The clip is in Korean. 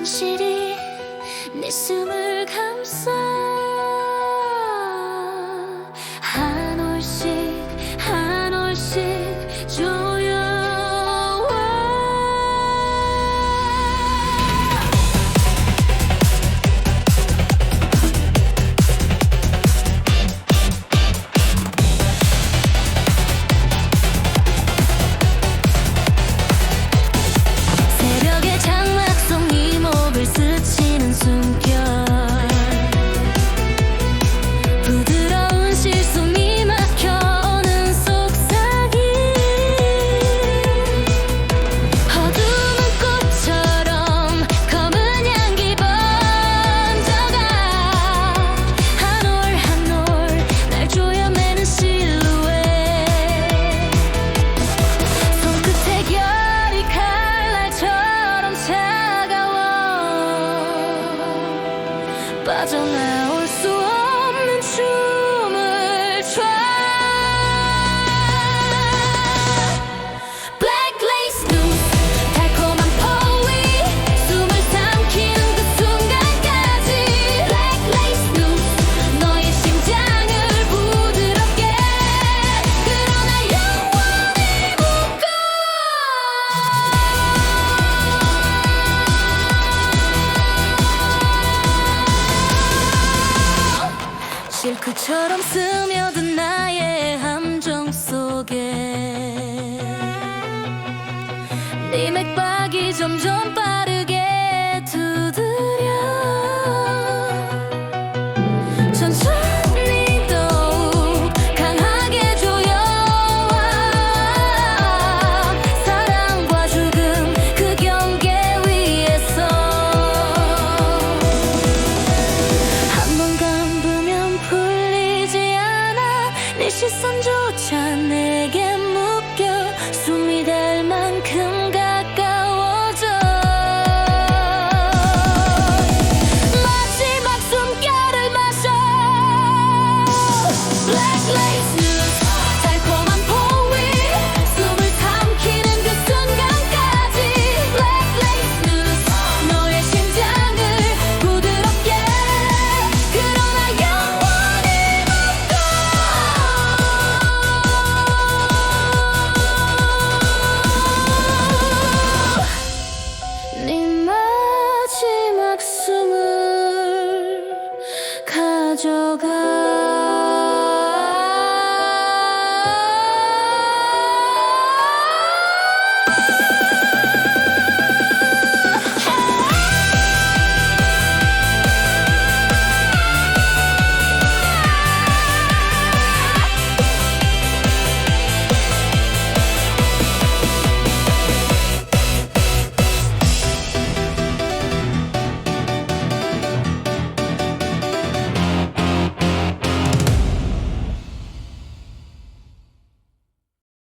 확실히 내 숨을 감싸 i don't 그처럼 스며든 나의 함정 속에 네 맥박이 점점 시선조차 내게